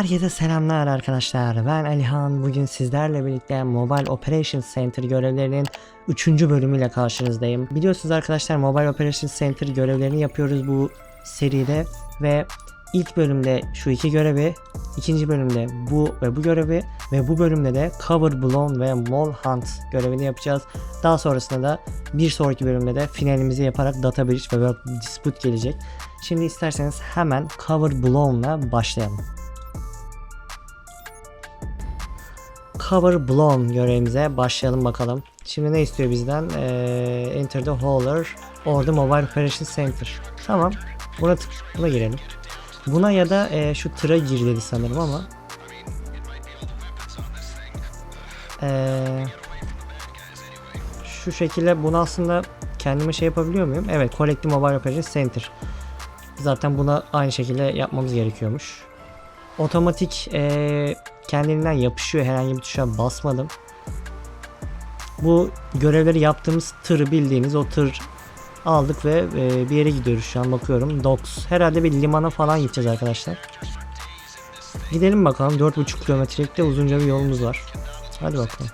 Herkese selamlar arkadaşlar. Ben Alihan. Bugün sizlerle birlikte Mobile Operations Center görevlerinin 3. bölümüyle karşınızdayım. Biliyorsunuz arkadaşlar Mobile Operations Center görevlerini yapıyoruz bu seride ve ilk bölümde şu iki görevi, ikinci bölümde bu ve bu görevi ve bu bölümde de Cover Blown ve Mole Hunt görevini yapacağız. Daha sonrasında da bir sonraki bölümde de finalimizi yaparak Data Breach ve World Dispute gelecek. Şimdi isterseniz hemen Cover Blown'la başlayalım. Cover Blown görevimize başlayalım bakalım. Şimdi ne istiyor bizden? Ee, enter the Hauler or the Mobile Operations Center. Tamam. Buna, tık- buna girelim. Buna ya da e, şu tıra gir dedi sanırım ama. Ee, şu şekilde bunu aslında kendime şey yapabiliyor muyum? Evet, Collective Mobile Operations Center. Zaten buna aynı şekilde yapmamız gerekiyormuş. Otomatik eee, kendiliğinden yapışıyor. Herhangi bir tuşa basmadım. Bu görevleri yaptığımız tırı bildiğiniz o tır aldık ve eee, bir yere gidiyoruz şu an bakıyorum. Docks. Herhalde bir limana falan gideceğiz arkadaşlar. Gidelim bakalım. 4,5 kilometrelik de uzunca bir yolumuz var. Hadi bakalım.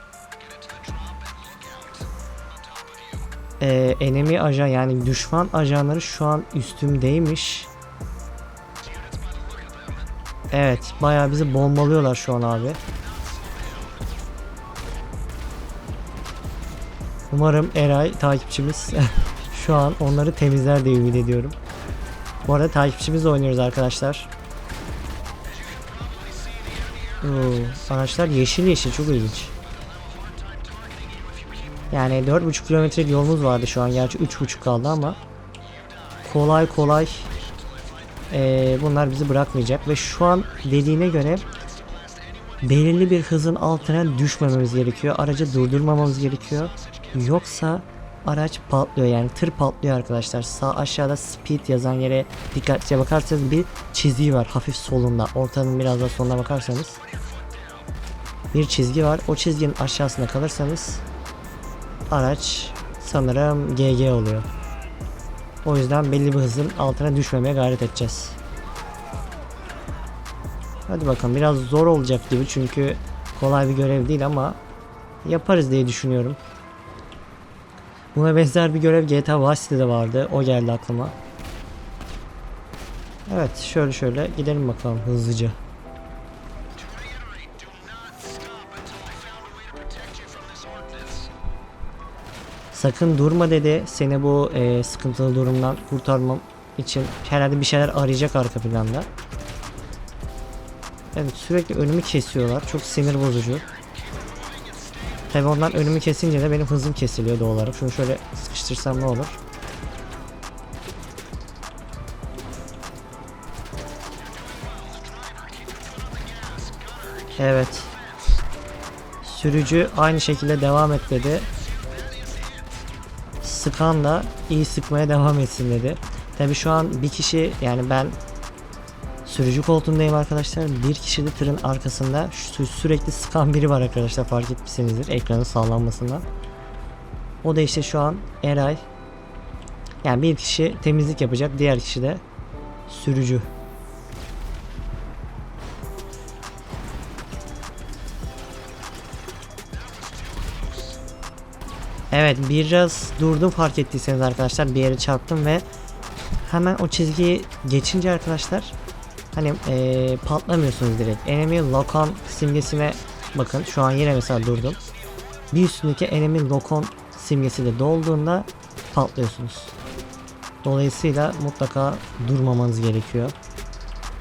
Ee, enemy ajan yani düşman ajanları şu an üstümdeymiş. Evet bayağı bizi bombalıyorlar şu an abi. Umarım Eray takipçimiz şu an onları temizler diye ümit ediyorum. Bu arada takipçimizle oynuyoruz arkadaşlar. Oo, araçlar yeşil yeşil çok ilginç. Yani 4,5 kilometrelik yolumuz vardı şu an. Gerçi 3,5 kaldı ama kolay kolay eee, bunlar bizi bırakmayacak ve şu an dediğine göre belirli bir hızın altına düşmememiz gerekiyor. Aracı durdurmamamız gerekiyor. Yoksa araç patlıyor yani tır patlıyor arkadaşlar. Sağ aşağıda speed yazan yere dikkatlice bakarsanız bir çizgi var hafif solunda. Ortanın biraz da sonuna bakarsanız bir çizgi var. O çizginin aşağısında kalırsanız araç sanırım GG oluyor. O yüzden belli bir hızın altına düşmemeye gayret edeceğiz. Hadi bakalım biraz zor olacak gibi çünkü kolay bir görev değil ama yaparız diye düşünüyorum. Buna benzer bir görev GTA Vice City'de vardı. O geldi aklıma. Evet şöyle şöyle gidelim bakalım hızlıca. Sakın durma dedi. Seni bu e, sıkıntılı durumdan kurtarmam için herhalde bir şeyler arayacak arka planda. Evet sürekli önümü kesiyorlar. Çok sinir bozucu. Tabi ondan önümü kesince de benim hızım kesiliyor doğal olarak. Şunu şöyle sıkıştırsam ne olur? Evet. Sürücü aynı şekilde devam et dedi. Sıkan da iyi sıkmaya devam etsin dedi. Tabi şu an bir kişi yani ben sürücü koltuğundayım arkadaşlar. Bir kişi de tırın arkasında şu sürekli sıkan biri var arkadaşlar fark etmişsinizdir ekranın sallanmasından. O da işte şu an Eray. Yani bir kişi temizlik yapacak diğer kişi de sürücü. Evet biraz durdum fark ettiyseniz arkadaşlar bir yere çarptım ve hemen o çizgiyi geçince arkadaşlar hani eee, patlamıyorsunuz direkt. Enemy lock on simgesine bakın şu an yine mesela durdum. Bir üstündeki enemy lock on simgesi de dolduğunda patlıyorsunuz. Dolayısıyla mutlaka durmamanız gerekiyor.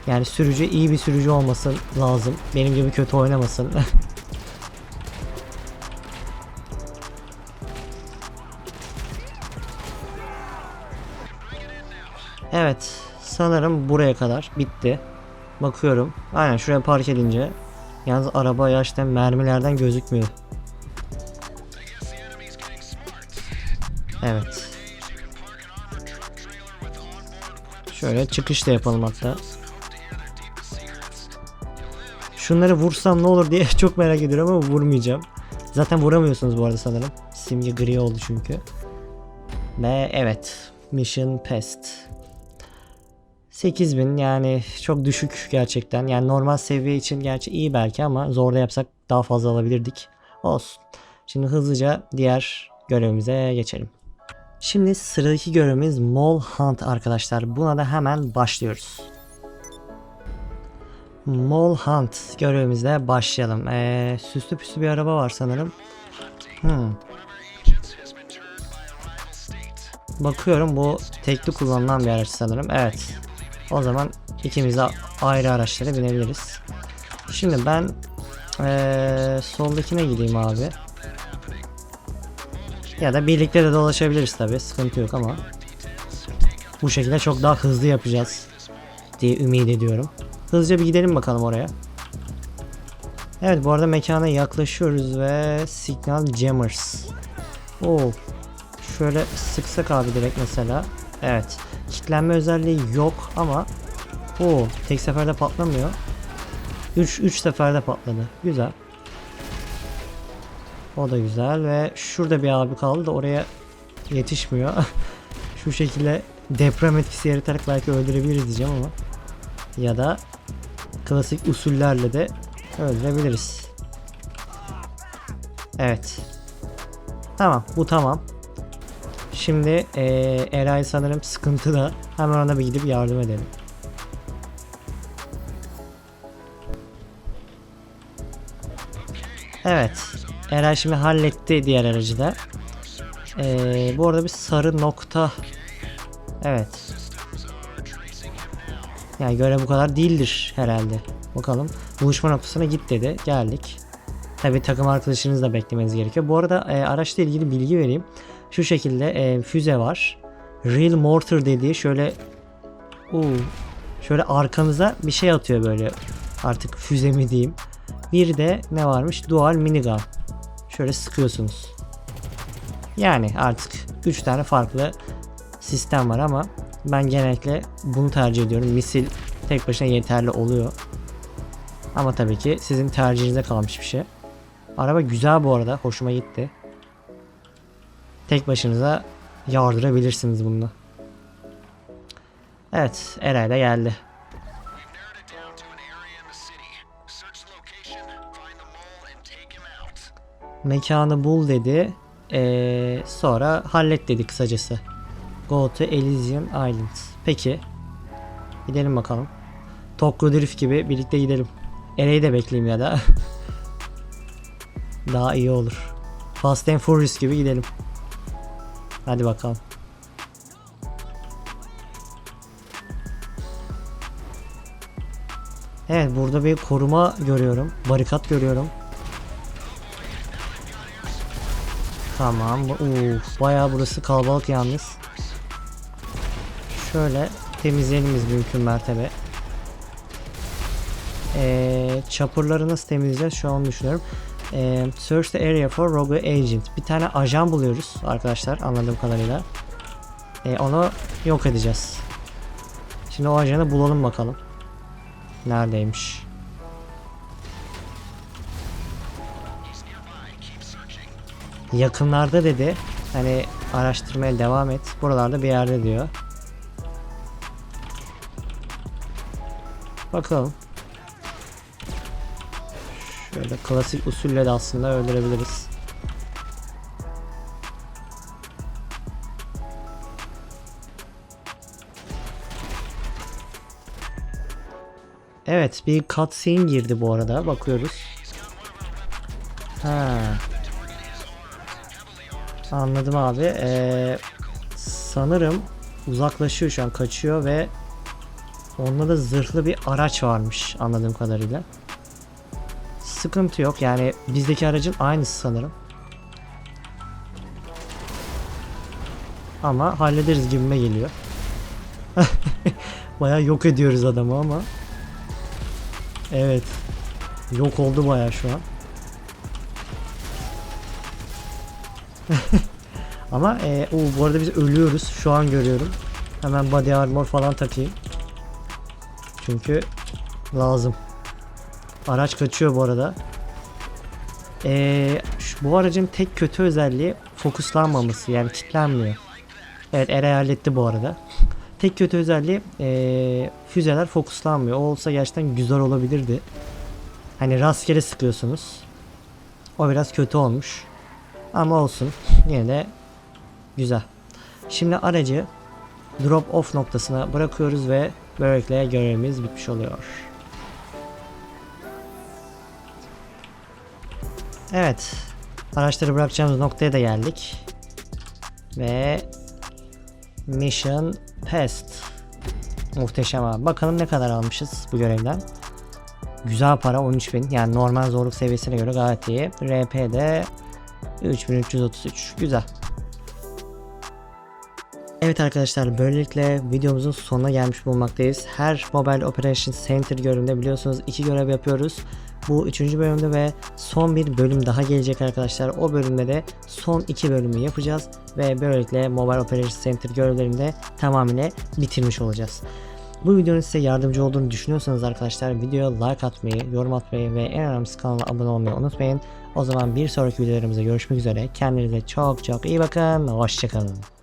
Yani sürücü iyi bir sürücü olması lazım. Benim gibi kötü oynamasın. Evet, sanırım buraya kadar bitti. Bakıyorum. Aynen şuraya park edince. Yalnız araba gerçekten mermilerden gözükmüyor. Evet. Şöyle çıkış da yapalım hatta. Şunları vursam ne olur diye çok merak ediyorum ama vurmayacağım. Zaten vuramıyorsunuz bu arada sanırım. Simge gri oldu çünkü. Ve evet. Mission Pest. 8000 yani çok düşük gerçekten. Yani normal seviye için gerçi iyi belki ama zorda yapsak daha fazla alabilirdik. Olsun. Şimdi hızlıca diğer görevimize geçelim. Şimdi sıradaki görevimiz Mall Hunt arkadaşlar. Buna da hemen başlıyoruz. Mall Hunt görevimizle başlayalım. Ee, süslü püslü bir araba var sanırım. Hmm. Bakıyorum bu tekli kullanılan bir araç sanırım. Evet. O zaman ikimiz de ayrı araçlara binebiliriz. Şimdi ben ee, soldakine gideyim abi. Ya da birlikte de dolaşabiliriz tabi sıkıntı yok ama bu şekilde çok daha hızlı yapacağız diye ümit ediyorum. Hızlıca bir gidelim bakalım oraya. Evet bu arada mekana yaklaşıyoruz ve Signal Jammers. Oo. Şöyle sıksak abi direkt mesela. Evet. Kitlenme özelliği yok ama o tek seferde patlamıyor. 3 3 seferde patladı. Güzel. O da güzel ve şurada bir abi kaldı da oraya yetişmiyor. Şu şekilde deprem etkisi yaratarak belki öldürebiliriz diyeceğim ama ya da klasik usullerle de öldürebiliriz. Evet. Tamam bu tamam. Şimdi eee Eray sanırım sıkıntıda. Hemen ona bir gidip yardım edelim. Evet. Eray şimdi halletti diğer aracı da. Ee, bu arada bir sarı nokta. Evet. Yani göre bu kadar değildir herhalde. Bakalım. Buluşma noktasına git dedi. Geldik. Tabi takım arkadaşınız da beklemeniz gerekiyor. Bu arada e, araçla ilgili bilgi vereyim. Şu şekilde e, füze var. Real Mortar dediği şöyle uu, şöyle arkanıza bir şey atıyor böyle. Artık füze mi diyeyim. Bir de ne varmış? Dual minigun. Şöyle sıkıyorsunuz. Yani artık 3 tane farklı sistem var ama ben genellikle bunu tercih ediyorum. Misil tek başına yeterli oluyor. Ama tabii ki sizin tercihinize kalmış bir şey. Araba güzel bu arada. Hoşuma gitti. Tek başınıza yardırabilirsiniz bununla. Evet, Eray da geldi. Mekanı bul dedi. Ee, sonra hallet dedi kısacası. Go to Elysian Island. Peki. Gidelim bakalım. Tokyo Drift gibi birlikte gidelim. Eray'i de bekleyeyim ya da. Daha iyi olur. Fast and Furious gibi gidelim. Hadi bakalım. Evet burada bir koruma görüyorum. Barikat görüyorum. Tamam. Uf, bayağı burası kalabalık yalnız. Şöyle temizleyelim mümkün mertebe. Ee, çapurları nasıl temizleyeceğiz şu an düşünüyorum. Ee, search the area for rogue agent. Bir tane ajan buluyoruz arkadaşlar anladığım kadarıyla. Ee, onu yok edeceğiz. Şimdi o ajanı bulalım bakalım. Neredeymiş? Yakınlarda dedi. Hani araştırmaya devam et. Buralarda bir yerde diyor. Bakalım. Klasik usulle de aslında öldürebiliriz. Evet bir cutscene girdi bu arada bakıyoruz. Ha. Anladım abi. Ee, sanırım uzaklaşıyor şu an kaçıyor ve onda da zırhlı bir araç varmış anladığım kadarıyla. Sıkıntı yok yani bizdeki aracın aynısı sanırım. Ama hallederiz gibime geliyor. Baya yok ediyoruz adamı ama. Evet. Yok oldu baya şu an. Ama e, o bu arada biz ölüyoruz. Şu an görüyorum. Hemen body armor falan takayım. Çünkü lazım. Araç kaçıyor bu arada. E, şu, bu aracın tek kötü özelliği fokuslanmaması. Yani kilitlenmiyor. Evet Eray halletti bu arada. Tek kötü özelliği eee, füzeler fokuslanmıyor. O olsa gerçekten güzel olabilirdi. Hani rastgele sıkıyorsunuz. O biraz kötü olmuş. Ama olsun. Yine de güzel. Şimdi aracı drop off noktasına bırakıyoruz ve böylelikle görevimiz bitmiş oluyor. Evet. Araçları bırakacağımız noktaya da geldik. Ve Mission Pest. Muhteşem abi. Bakalım ne kadar almışız bu görevden. Güzel para 13.000 yani normal zorluk seviyesine göre gayet iyi. RP'de 3333 güzel. Evet arkadaşlar böylelikle videomuzun sonuna gelmiş bulunmaktayız. Her Mobile Operations Center görevinde biliyorsunuz iki görev yapıyoruz. Bu üçüncü bölümde ve son bir bölüm daha gelecek arkadaşlar. O bölümde de son iki bölümü yapacağız ve böylelikle Mobile Operations Center görevlerini de tamamıyla bitirmiş olacağız. Bu videonun size yardımcı olduğunu düşünüyorsanız arkadaşlar videoya like atmayı, yorum atmayı ve en önemlisi kanala abone olmayı unutmayın. O zaman bir sonraki videolarımızda görüşmek üzere. Kendinize çok çok iyi bakın. Hoşçakalın.